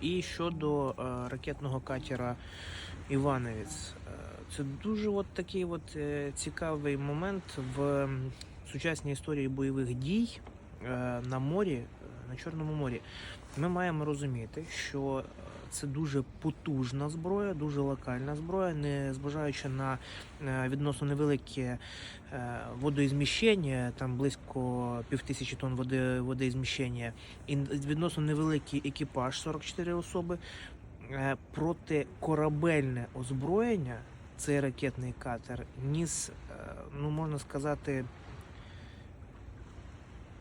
І щодо е, ракетного катера Івановець, Е, це дуже от такий от е, цікавий момент в сучасній історії бойових дій на морі, на Чорному морі. Ми маємо розуміти, що це дуже потужна зброя, дуже локальна зброя, не зважаючи на е, відносно невелике водоізміщення, там близько півтисячі тонн води, водоізміщення, і відносно невеликий екіпаж 44 особи. Е, Протикорабельне озброєння, цей ракетний катер, ніс, е, ну можна сказати,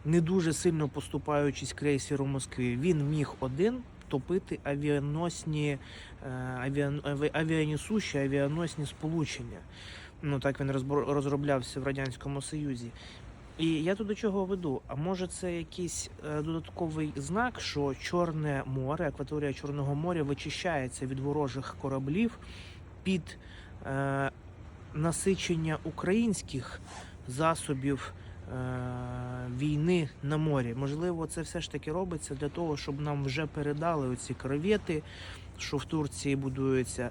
не дуже сильно поступаючись крейсеру Москві. Він міг один топити авіаносні, е, авіан, аві- авіанесущі, авіаносні сполучення. Ну так він розроблявся в Радянському Союзі. І я тут до чого веду? А може це якийсь е, додатковий знак, що Чорне море, акваторія Чорного моря вичищається від ворожих кораблів під е, насичення українських засобів війни на морі. Можливо, це все ж таки робиться для того, щоб нам вже передали оці корвети, що в Турції будуються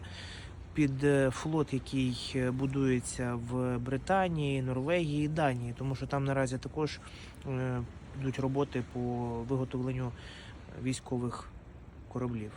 під е, флот, який е, будується в Британії, Норвегії і Данії, тому що там наразі також е, йдуть роботи по виготовленню військових кораблів.